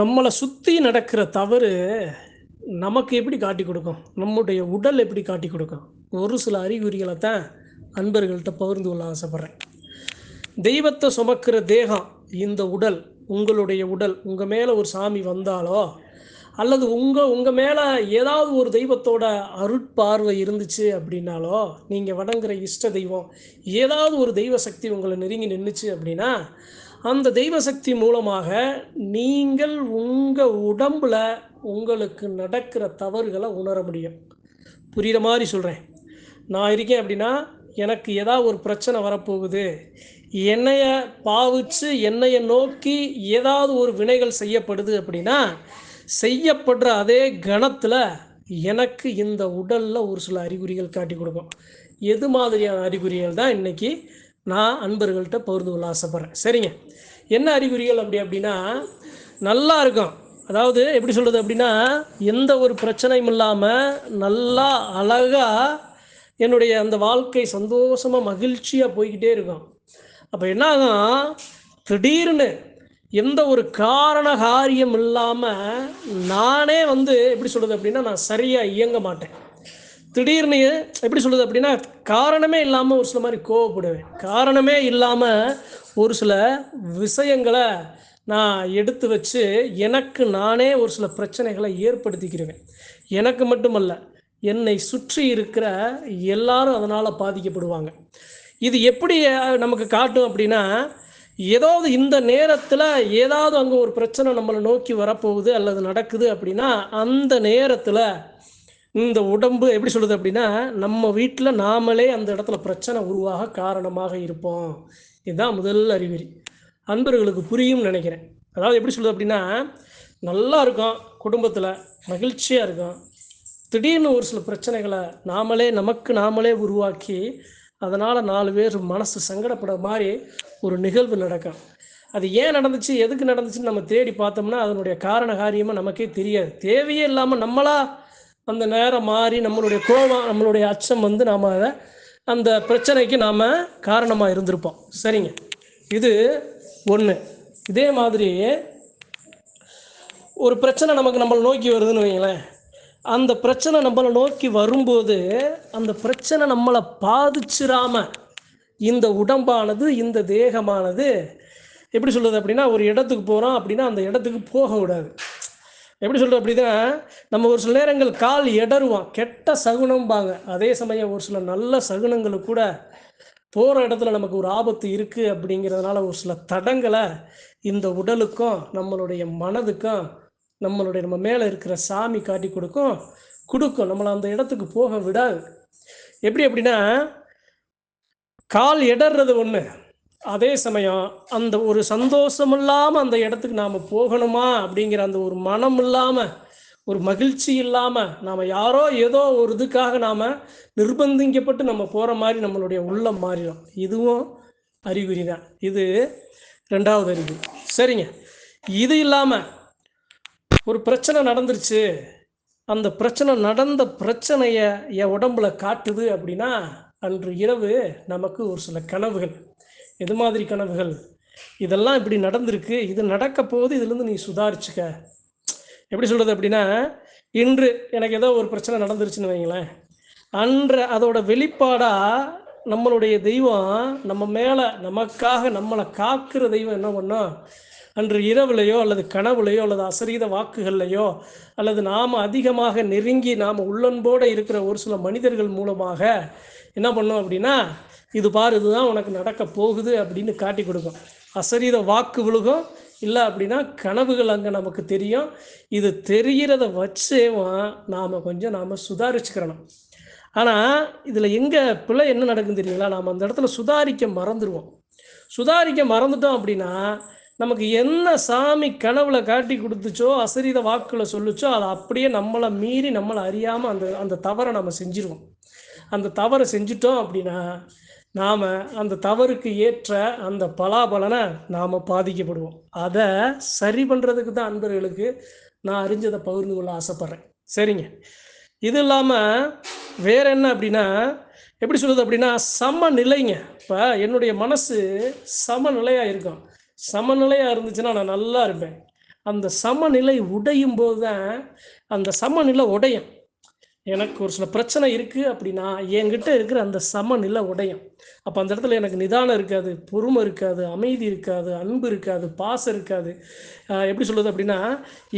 நம்மளை சுற்றி நடக்கிற தவறு நமக்கு எப்படி காட்டி கொடுக்கும்? நம்முடைய உடல் எப்படி காட்டி கொடுக்கும்? ஒரு சில அறிகுறிகளை தான் அன்பர்கள்ட்ட பகிர்ந்து கொள்ள ஆசைப்பட்றேன். தெய்வத்தை சுமக்கிற தேகம் இந்த உடல் உங்களுடைய உடல் உங்கள் மேலே ஒரு சாமி வந்தாலோ அல்லது உங்கள் உங்கள் மேலே ஏதாவது ஒரு தெய்வத்தோட அருட்பார்வை இருந்துச்சு அப்படின்னாலோ நீங்கள் வணங்குற இஷ்ட தெய்வம் ஏதாவது ஒரு தெய்வ சக்தி உங்களை நெருங்கி நின்றுச்சு அப்படின்னா அந்த தெய்வ சக்தி மூலமாக நீங்கள் உங்கள் உடம்புல உங்களுக்கு நடக்கிற தவறுகளை உணர முடியும். புரிகிற மாதிரி சொல்கிறேன் நான் இருக்கேன் அப்படின்னா எனக்கு ஏதாவது ஒரு பிரச்சனை வரப்போகுது. என்னைய பாவிச்சு என்னைய நோக்கி ஏதாவது ஒரு வினைகள் செய்யப்படுது அப்படின்னா செய்யப்படுற அதே கணத்தில் எனக்கு இந்த உடலில் ஒரு சில அறிகுறிகள் காட்டி கொடுக்கும். எது மாதிரியான அறிகுறிகள் தான் இன்றைக்கி நான் அன்பர்கள்ட்ட பகிர்ந்து கொள்ள ஆசைப்பட்றேன். சரிங்க. என்ன அறிகுறிகள் அப்படி அப்படின்னா நல்லா இருக்கும் அதாவது எப்படி சொல்கிறது அப்படின்னா எந்த ஒரு பிரச்சனையும் இல்லாமல் நல்லா அழகாக என்னுடைய அந்த வாழ்க்கை சந்தோஷமாக மகிழ்ச்சியாக போய்கிட்டே இருக்கும் அப்போ என்ன ஆகும் திடீர்னு எந்த ஒரு காரண காரியம் இல்லாமல் நானே வந்து எப்படி சொல்கிறது அப்படின்னா நான் சரியாக இயங்க மாட்டேன். திடீர்னு எப்படி சொல்லுது அப்படின்னா காரணமே இல்லாமல் ஒரு சில மாதிரி கோவப்படுவேன். காரணமே இல்லாமல் ஒரு சில விஷயங்களை நான் எடுத்து வச்சு எனக்கு நானே ஒரு சில பிரச்சனைகளை ஏற்படுத்திக்கிடுவேன் எனக்கு மட்டுமல்ல என்னை சுற்றி இருக்கிற எல்லாரும் அதனால் பாதிக்கப்படுவாங்க. இது எப்படி நமக்கு காட்டும் அப்படின்னா ஏதாவது இந்த நேரத்தில் ஏதாவது அங்கே ஒரு பிரச்சனை நம்மளை நோக்கி வரப்போகுது அல்லது நடக்குது அப்படின்னா அந்த நேரத்தில் இந்த உடம்பு எப்படி சொல்லுது அப்படின்னா நம்ம வீட்டில் நாமளே அந்த இடத்துல பிரச்சனை உருவாக காரணமாக இருப்போம். இதுதான் முதல் அறிகுறி. அன்பர்களுக்கு புரியும்னு நினைக்கிறேன். அதாவது எப்படி சொல்லுது அப்படின்னா நல்லா இருக்கும் குடும்பத்தில் மகிழ்ச்சியாக இருக்கும். திடீர்னு ஒரு சில பிரச்சனைகளை நாமளே நமக்கு நாமளே உருவாக்கி அதனால் நாலு பேர் மனசு சங்கடப்பட மாதிரி ஒரு நிகழ்வு நடக்கும். அது ஏன் நடந்துச்சு எதுக்கு நடந்துச்சுன்னு நம்ம தேடி பார்த்தோம்னா அதனுடைய காரண காரியமாக நமக்கே தெரியாது. தேவையே இல்லாமல் நம்மளாக அந்த நேரம் மாறி நம்மளுடைய கோபம் நம்மளுடைய அச்சம் வந்து நாம் அதை அந்த பிரச்சனைக்கு நாம் காரணமாக இருந்திருப்போம். சரிங்க. இது ஒன்று இதே மாதிரி ஒரு பிரச்சனை நமக்கு நம்மளை நோக்கி வருதுன்னு வைங்களேன் அந்த பிரச்சனை நம்மளை நோக்கி வரும்போது அந்த பிரச்சனை நம்மளை பாதிச்சிராம இந்த உடம்பானது இந்த தேகமானது எப்படி சொல்கிறது அப்படின்னா ஒரு இடத்துக்கு போகிறோம் அப்படின்னா அந்த இடத்துக்கு போக விடாது எப்படி சொல்கிறது அப்படின்னா நம்ம ஒரு சில நேரங்கள் கால் எடருவோம் கெட்ட சகுனம்பாங்க. அதே சமயம் ஒரு சில நல்ல சகுனங்கள் கூட போகிற இடத்துல நமக்கு ஒரு ஆபத்து இருக்குது அப்படிங்கிறதுனால ஒரு சில தடங்களை இந்த உடலுக்கும் நம்மளுடைய மனதுக்கும் நம்மளுடைய நம்ம மேலே இருக்கிற சாமி காட்டி கொடுக்கும் கொடுக்கும். நம்மளை அந்த இடத்துக்கு போக விடாது. எப்படி அப்படின்னா கால் எடர்றது ஒன்று அதே சமயம் அந்த ஒரு சந்தோஷம் இல்லாமல் அந்த இடத்துக்கு நாம் போகணுமா அப்படிங்கிற அந்த ஒரு மனம் இல்லாமல் ஒரு மகிழ்ச்சி இல்லாமல் நாம் யாரோ ஏதோ ஒரு இதுக்காக நாம் நிர்பந்திக்கப்பட்டு நம்ம போகிற மாதிரி நம்மளுடைய உள்ளம் மாறிடும். இதுவும் அறிகுறி தான். இது ரெண்டாவது அறிகுறி. சரிங்க. இது இல்லாமல் ஒரு பிரச்சனை நடந்துருச்சு. அந்த பிரச்சனை நடந்த பிரச்சனையை என் உடம்புல காட்டுது அப்படின்னா அன்று இரவு நமக்கு ஒரு சில கனவுகள். எது மாதிரி கனவுகள்? இதெல்லாம் இப்படி நடந்திருக்கு. இது நடக்க போது இதுலேருந்து நீ சுதாரிச்சுக்க. எப்படி சொல்கிறது அப்படின்னா இன்று எனக்கு ஏதோ ஒரு பிரச்சனை நடந்துருச்சுன்னு வைங்களேன். அன்று அதோட வெளிப்பாடாக நம்மளுடைய தெய்வம் நம்ம மேலே நமக்காக நம்மளை காக்கிற தெய்வம் என்ன பண்ணும் அன்று இரவுலையோ அல்லது கனவுலையோ அல்லது அசரீத வாக்குகள்லையோ அல்லது நாம் அதிகமாக நெருங்கி நாம் உள்ளன்போடு இருக்கிற ஒரு சில மனிதர்கள் மூலமாக என்ன பண்ணோம் அப்படின்னா இது பாரு இதுதான் உனக்கு நடக்க போகுது அப்படின்னு காட்டி கொடுக்கும். அசரீத வாக்கு விழுகும். இல்லை அப்படின்னா கனவுகள் அங்கே நமக்கு தெரியும். இது தெரிகிறத வச்சேவும் நாம் கொஞ்சம் நாம் சுதாரிச்சுக்கிறணும். ஆனால் இதில் எங்கே பிள்ளை என்ன நடக்குன்னு தெரியுங்களா? நாம் அந்த இடத்துல சுதாரிக்க மறந்துடுவோம் சுதாரிக்க மறந்துட்டோம் அப்படின்னா நமக்கு என்ன சாமி கனவுல காட்டி கொடுத்துச்சோ அசரீத வாக்குல சொல்லுச்சோ அதை அப்படியே நம்மளை மீறி நம்மளை அறியாமல் அந்த அந்த தவறை நம்ம செஞ்சிருவோம். அந்த தவறை செஞ்சிட்டோம் அப்படின்னா நாம் அந்த தவறுக்கு ஏற்ற அந்த பலாபலனை நாம் பாதிக்கப்படுவோம். அதை சரி பண்ணுறதுக்கு தான் அன்பர்களுக்கு நான் அறிஞ்சதை பகிர்ந்து கொள்ள ஆசைப்பட்றேன். சரிங்க. இது இல்லாமல் வேற என்ன அப்படின்னா எப்படி சொல்கிறது அப்படின்னா சமநிலைங்க இப்போ என்னுடைய மனசு சமநிலையாக இருக்கும். சமநிலையாக இருந்துச்சுன்னா நான் நல்லா இருப்பேன். அந்த சமநிலை உடையும் போது தான் அந்த சமநிலை உடையும். எனக்கு ஒரு சில பிரச்சனை இருக்குது அப்படின்னா என்கிட்ட இருக்கிற அந்த சமநிலை உடையும். அப்போ அந்த இடத்துல எனக்கு நிதானம் இருக்காது பொறுமை இருக்காது அமைதி இருக்காது அன்பு இருக்காது பாசம் இருக்காது. எப்படி சொல்கிறது அப்படின்னா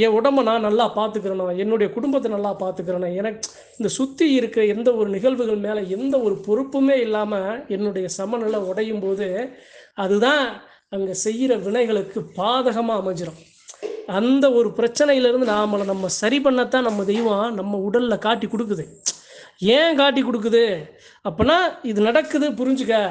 என் உடம்ப நான் நல்லா பார்த்துக்கிறேனா என்னுடைய குடும்பத்தை நல்லா பார்த்துக்கிறேனா எனக்கு இந்த சுற்றி இருக்கிற எந்த ஒரு நிகழ்வுகள் மேலே எந்த ஒரு பொறுப்புமே இல்லாமல் என்னுடைய சமநிலை உடையும் போது அதுதான் அங்கே செய்கிற வினைகளுக்கு பாதகமாக அமைஞ்சிடும் அந்த ஒரு பிரச்சனையிலேருந்து நாமளை நம்ம சரி பண்ணத்தான் நம்ம தெய்வம் நம்ம உடலில் காட்டி கொடுக்குது. ஏன் காட்டி கொடுக்குது? அப்போனா இது நடக்குது புரிஞ்சுக்க.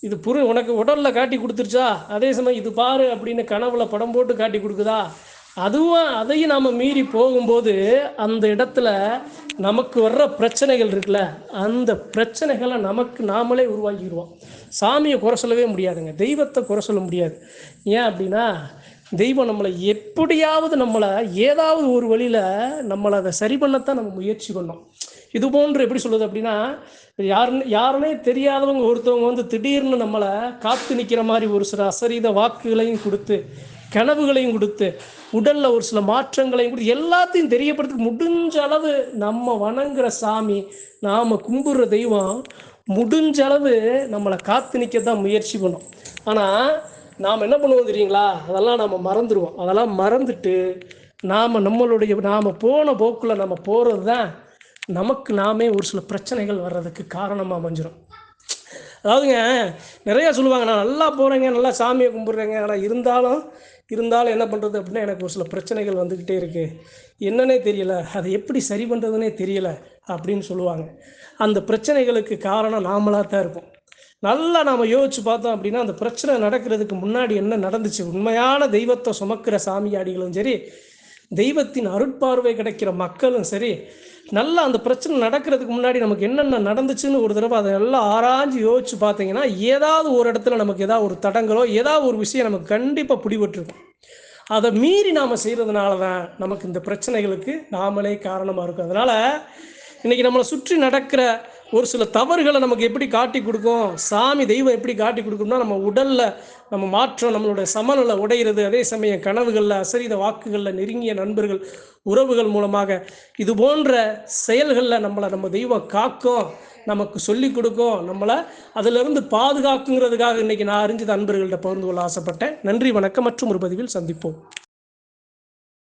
இது புரி உனக்கு உடலில் காட்டி கொடுத்துருச்சா? அதே சமயம் இது பாரு அப்படின்னு கனவுல படம் போட்டு காட்டி கொடுக்குதா? அதுவும் அதையும் நாம் மீறி போகும்போது அந்த இடத்துல நமக்கு வர்ற பிரச்சனைகள் இருக்குல்ல அந்த பிரச்சனைகளை நமக்கு நாமளே உருவாக்கிடுவோம். சாமியை குறை சொல்லவே முடியாதுங்க. தெய்வத்தை குறை சொல்ல முடியாது. ஏன் அப்படின்னா தெய்வம் நம்மளை எப்படியாவது நம்மளை ஏதாவது ஒரு வழியில் நம்மளை அதை சரி பண்ணத்தான் நம்ம முயற்சி பண்ணோம். இது போன்று எப்படி சொல்லுது அப்படின்னா யாருன்னு யாருனே தெரியாதவங்க ஒருத்தவங்க வந்து திடீர்னு நம்மளை காத்து நிற்கிற மாதிரி ஒரு சில அசரீத வாக்குகளையும் கொடுத்து கனவுகளையும் கொடுத்து உடலில் ஒரு சில மாற்றங்களையும் கொடுத்து எல்லாத்தையும் தெரியப்படுத்தி முடிஞ்ச அளவு நம்ம வணங்குற சாமி நாம் கும்பிடுற தெய்வம் முடிஞ்ச அளவு நம்மளை காத்து நிற்க தான் முயற்சி பண்ணோம். ஆனால் நாம் என்ன பண்ணுவோம் தெரியுங்களா? அதெல்லாம் நாம் மறந்துடுவோம் அதெல்லாம் மறந்துட்டு நாம் நம்மளுடைய நாம் போன போக்கில் நம்ம போகிறது தான் நமக்கு நாமே ஒரு சில பிரச்சனைகள் வர்றதுக்கு காரணமாக அமைஞ்சிடும் அதாவதுங்க நிறையா சொல்லுவாங்க நான் நல்லா போகிறேங்க நல்லா சாமியை கும்பிட்றேங்க. ஆனால் இருந்தாலும் இருந்தாலும் என்ன பண்ணுறது அப்படின்னா எனக்கு ஒரு சில பிரச்சனைகள் வந்துக்கிட்டே இருக்குது என்னன்னே தெரியல. அதை எப்படி சரி பண்ணுறதுனே தெரியலை அப்படின்னு சொல்லுவாங்க. அந்த பிரச்சனைகளுக்கு காரணம் நாமளாக தான் இருப்போம். நல்லா நாம் யோசிச்சு பார்த்தோம் அப்படின்னா அந்த பிரச்சனை நடக்கிறதுக்கு முன்னாடி என்ன நடந்துச்சு? உண்மையான தெய்வத்தை சுமக்கிற சாமியாடிகளும் சரி தெய்வத்தின் அருட்பார்வை கிடைக்கிற மக்களும் சரி நல்லா அந்த பிரச்சனை நடக்கிறதுக்கு முன்னாடி நமக்கு என்னென்ன நடந்துச்சுன்னு ஒரு தடவை அதை எல்லாம் ஆராய்ஞ்சு யோசிச்சு பார்த்தீங்கன்னா ஏதாவது ஒரு இடத்துல நமக்கு ஏதாவது ஒரு தடங்களோ ஏதாவது ஒரு விஷயம் நமக்கு கண்டிப்பாக பிடிபட்டிருக்கும். அதை மீறி நாம் செய்கிறதுனால தான் நமக்கு இந்த பிரச்சனைகளுக்கு நாமளே காரணமாக இருக்கும். அதனால் இன்றைக்கி நம்மளை சுற்றி நடக்கிற ஒரு சில தவறுகளை நமக்கு எப்படி காட்டி கொடுக்கும்? சாமி தெய்வம் எப்படி காட்டி கொடுக்கும்னா நம்ம உடலில் நம்ம மாற்றம் நம்மளுடைய சமநிலை உடையிறது. அதே சமயம் கனவுகளில் அசரீத வாக்குகளில் நெருங்கிய நண்பர்கள் உறவுகள் மூலமாக இது போன்ற செயல்களில் நம்மளை நம்ம தெய்வம் காக்கும் நமக்கு சொல்லி கொடுக்கும். நம்மளை அதிலிருந்து பாதுகாக்குங்கிறதுக்காக இன்றைக்கி நான் அறிஞ்சது அன்பர்கள்ட்ட பகிர்ந்து கொள்ள ஆசைப்பட்டேன். நன்றி வணக்கம் மற்றும் ஒரு பதிவில் சந்திப்போம்.